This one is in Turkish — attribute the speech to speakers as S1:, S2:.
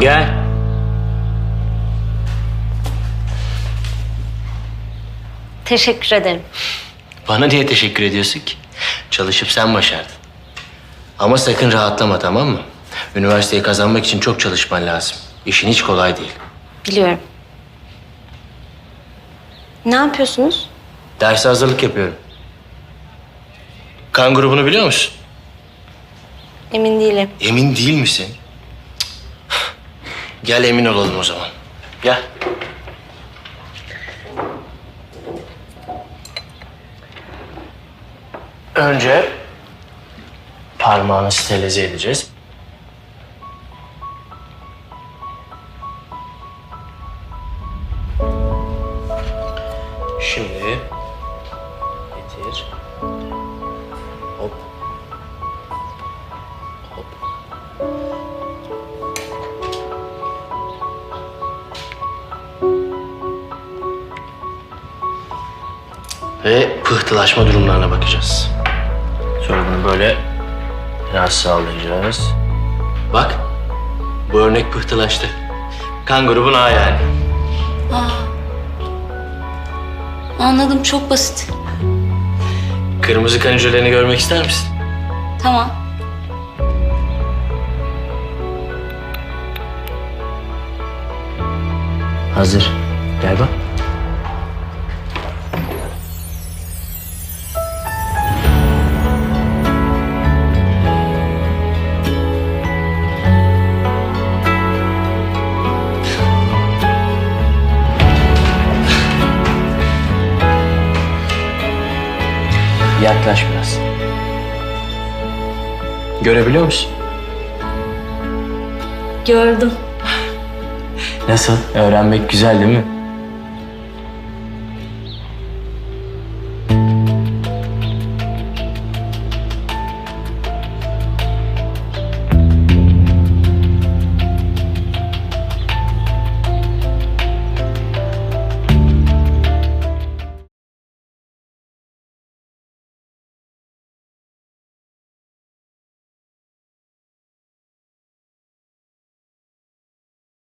S1: Gel.
S2: Teşekkür ederim.
S1: Bana niye teşekkür ediyorsun ki? Çalışıp sen başardın. Ama sakın rahatlama tamam mı? Üniversiteyi kazanmak için çok çalışman lazım. İşin hiç kolay değil.
S2: Biliyorum. Ne yapıyorsunuz?
S1: Derse hazırlık yapıyorum. Kan grubunu biliyor musun?
S2: Emin değilim.
S1: Emin değil misin? Gel emin olalım o zaman. Gel. Önce parmağını sterilize edeceğiz. Şimdi Ve pıhtılaşma durumlarına bakacağız. Sonra bunu böyle biraz sallayacağız. Bak, bu örnek pıhtılaştı. Kan grubun A yani.
S2: Anladım çok basit.
S1: Kırmızı kan hücrelerini görmek ister misin?
S2: Tamam.
S1: Hazır. Gel bak. Yaklaş biraz. Görebiliyor musun?
S2: Gördüm.
S1: Nasıl? Öğrenmek güzel değil mi?